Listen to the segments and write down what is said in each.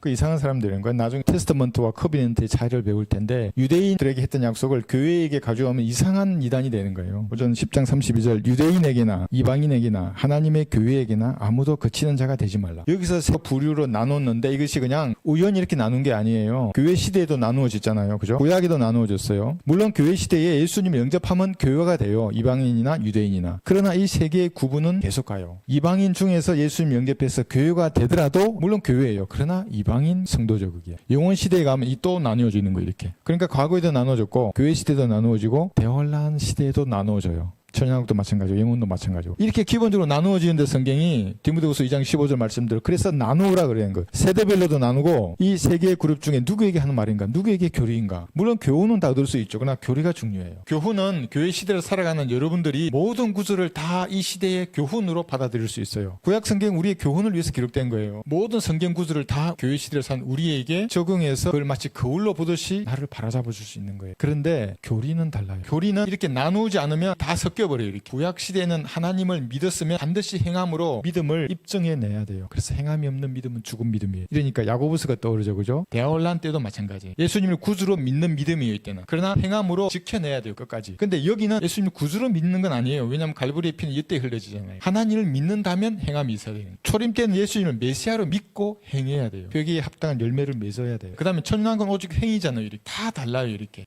그 이상한 사람들인 거야. 나중에 테스트먼트와 커비넌트의 차이를 배울 텐데 유대인들에게 했던 약속을 교회에게 가져오면 이상한 이단이 되는 거예요. 오전 10장 32절 유대인에게나 이방인에게나 하나님의 교회에게나 아무도 거치는 자가 되지 말라. 여기서 세 부류로 나눴는데 이것이 그냥 우연히 이렇게 나눈 게 아니에요. 교회 시대에도 나누어졌잖아요. 그죠? 구약에도 나누어졌어요. 물론 교회 시대에 예수님을 영접하면 교회가 돼요. 이방인이나 유대인이나. 그러나 이 세 개의 구분은 계속 가요. 이방인 중에서 예수님 영접해서 교회가 되더라도 물론 교회예요. 그러나 이방 인 성도죠 그게. 영원 시대에 가면 이 또 나누어지는 거예요 이렇게. 그러니까 과거에도 나누어졌고 교회 시대도 나누어지고 대환란 시대에도 나누어져요. 천연학도 마찬가지고 영혼도 마찬가지고. 이렇게 기본적으로 나누어지는데 성경이 디모데후서 2장 15절 말씀대로 그래서 나누라 그러는 거예요 세대별로도 나누고 이 세 개의 그룹 중에 누구에게 하는 말인가 누구에게 교리인가. 물론 교훈은 다 얻을 수 있죠. 그러나 교리가 중요해요. 교훈은 교회 시대를 살아가는 여러분들이 모든 구조를 다이 시대의 교훈으로 받아들일 수 있어요. 구약 성경 우리의 교훈을 위해서 기록된 거예요. 모든 성경 구조를 다 교회 시대를 산 우리에게 적용해서 그걸 마치 거울로 보듯이 나를 바라잡아 줄 수 있는 거예요. 그런데 교리는 달라요. 교리는 이렇게 나누지 않으면 다 섞여 버려요. 이렇게 구약 시대에는 하나님을 믿었으면 반드시 행함으로 믿음을 입증해 내야 돼요. 그래서 행함이 없는 믿음은 죽은 믿음이에요. 이러니까 야고보스가 떠오르죠. 그죠? 대화혼란 때도 마찬가지예요 예수님을 구주로 믿는 믿음이에요 이때는. 그러나 행함으로 지켜내야 돼요 끝까지. 근데 여기는 예수님을 구주로 믿는 건 아니에요. 왜냐하면 갈보리의 피는 이때 흘려지잖아요. 하나님을 믿는다면 행함이 있어야 돼요. 초림 때는 예수님을 메시아로 믿고 행해야 돼요. 여기에 합당한 열매를 맺어야 돼요. 그 다음에 천연한 건 오직 행위잖아요. 이렇게 다 달라요 이렇게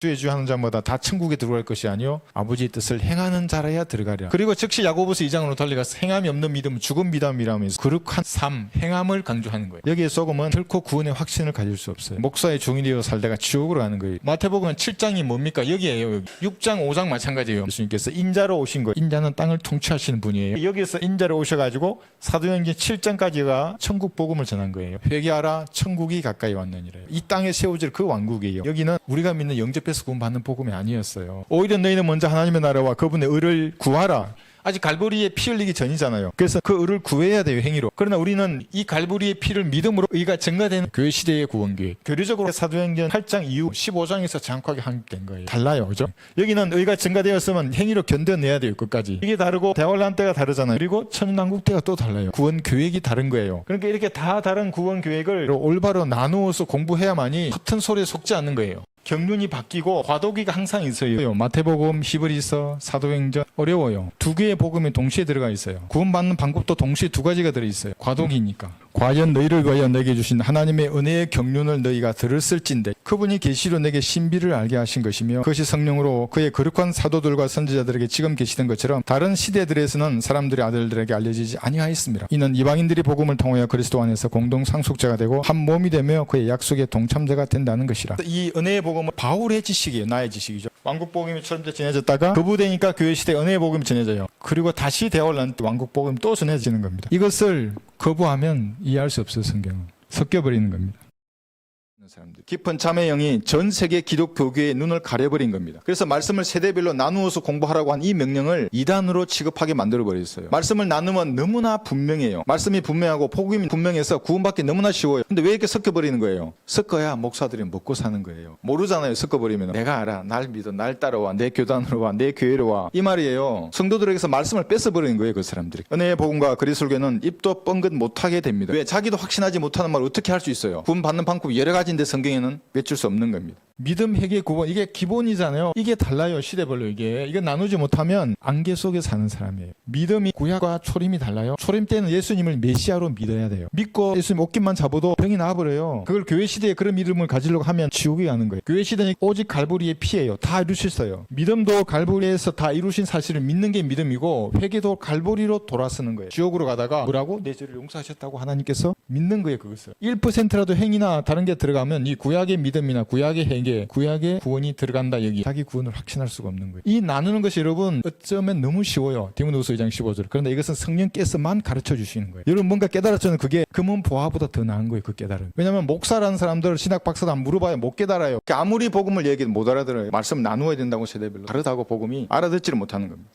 주의 주 하는 자마다 다 천국에 들어갈 것이 아니요 아버지의 뜻을 행하는 자라야 들어가리라. 그리고 즉시 야고보서 2장으로 달려가서 행함이 없는 믿음은 죽은 믿음이라면서 거룩한 삶, 행함을 강조하는 거예요. 여기에 속으면 결코 구원의 확신을 가질 수 없어요. 목사의 종이 되어 살다가 지옥으로 가는 거예요. 마태복음 7장이 뭡니까? 여기에요. 여기. 6장, 5장 마찬가지예요. 예수님께서 인자로 오신 거예요. 인자는 땅을 통치하시는 분이에요. 여기에서 인자로 오셔가지고 사도행전 7장까지가 천국 복음을 전한 거예요. 회개하라, 천국이 가까이 왔느니라. 이 땅에 세워질 그 왕국이에요. 여기는 우리가 믿는 영접 해서 구원받는 복음이 아니었어요. 오히려 너희는 먼저 하나님의 나라와 그분의 의를 구하라. 아직 갈보리에 피 흘리기 전이잖아요. 그래서 그 의를 구해야 돼요, 행위로. 그러나 우리는 이 갈보리의 피를 믿음으로 의가 증가되는 교회 시대의 구원 계획. 교리적으로 사도행전 8장 이후 15장에서 정확하게 확립된 거예요. 달라요, 그죠? 여기는 의가 증가되었으면 행위로 견뎌내야 돼요, 끝까지. 이게 다르고 대환란 때가 다르잖아요. 그리고 천년왕국 때가 또 달라요. 구원 계획이 다른 거예요. 그러니까 이렇게 다 다른 구원 계획을 올바로 나누어서 공부해야만이 같은 소리에 속지 않는 거예요. 경륜이 바뀌고 과도기가 항상 있어요. 마태복음, 히브리서, 사도행전 어려워요. 두 개의 복음이 동시에 들어가 있어요. 구원받는 방법도 동시에 두 가지가 들어 있어요. 과도기니까. 과연 너희를 위하여 내게 주신 하나님의 은혜의 경륜을 너희가 들었을진데 그분이 계시로 내게 신비를 알게 하신 것이며 그것이 성령으로 그의 거룩한 사도들과 선지자들에게 지금 계시던 것처럼 다른 시대들에서는 사람들의 아들들에게 알려지지 아니하였습니다. 이는 이방인들이 복음을 통하여 그리스도 안에서 공동 상속자가 되고 한 몸이 되며 그의 약속의 동참자가 된다는 것이라. 이 은혜의 복음은 바울의 지식이에요. 나의 지식이죠. 왕국 복음이 처음 전해졌다가 거부되니까 교회 시대 은혜의 복음이 전해져요. 그리고 다시 때 왕국 복음이 또 전해지는 겁니다. 이것을 거부하면 이해할 수 없어요. 성경은 섞여버리는 겁니다. 사람들. 깊은 참의 영이 전 세계 기독교계의 눈을 가려버린 겁니다. 그래서 말씀을 세대별로 나누어서 공부하라고 한 이 명령을 이단으로 취급하게 만들어 버렸어요. 말씀을 나누면 너무나 분명해요. 말씀이 분명하고 복음이 분명해서 구원받기 너무나 쉬워요. 근데 왜 이렇게 섞여 버리는 거예요? 섞어야 목사들이 먹고 사는 거예요. 모르잖아요. 섞어 버리면 내가 알아. 날 믿어. 날 따라와. 내 교단으로 와. 내 교회로 와. 이 말이에요. 성도들에게서 말씀을 뺏어 버리는 거예요. 그 사람들이. 은혜의 복음과 그리스도교는 입도 뻥긋 못하게 됩니다. 왜 자기도 확신하지 못하는 말 어떻게 할 수 있어요? 구원 받는 방법이 여러 가지인데 성경에는 맺줄 수 없는 겁니다. 믿음, 회개, 구원 이게 기본이잖아요. 이게 달라요 시대별로 이게 이거 나누지 못하면 안개 속에 사는 사람이에요. 믿음이 구약과 초림이 달라요. 초림 때는 예수님을 메시아로 믿어야 돼요. 믿고 예수님 옷깃만 잡아도 병이 나버려요. 그걸 교회 시대에 그런 믿음을 가지려고 하면 지옥에 가는 거예요. 교회 시대는 오직 갈보리의 피예요. 다 이루셨어요. 믿음도 갈보리에서 다 이루신 사실을 믿는 게 믿음이고 회개도 갈보리로 돌아서는 거예요. 지옥으로 가다가 뭐라고 내 죄를 용서하셨다고 하나님께서 믿는 거예요. 그것을 1%라도 행위나 다른 게 들어가면 이 구약의 믿음이나 구약의 회개, 구약의 구원이 들어간다 여기 자기 구원을 확신할 수가 없는 거예요. 이 나누는 것이 여러분 어쩌면 너무 쉬워요. 디모데후서 2장 15절. 그런데 이것은 성령께서만 가르쳐 주시는 거예요. 여러분 뭔가 깨달았잖아요. 그게 금은 보화보다 더 나은 거예요. 그 깨달음. 왜냐하면 목사라는 사람들 신학 박사도 안 물어봐야 못 깨달아요. 아무리 복음을 얘기해도 못 알아들어요. 말씀 나누어야 된다고 세대별로 다르다고 복음이 알아듣지를 못하는 겁니다.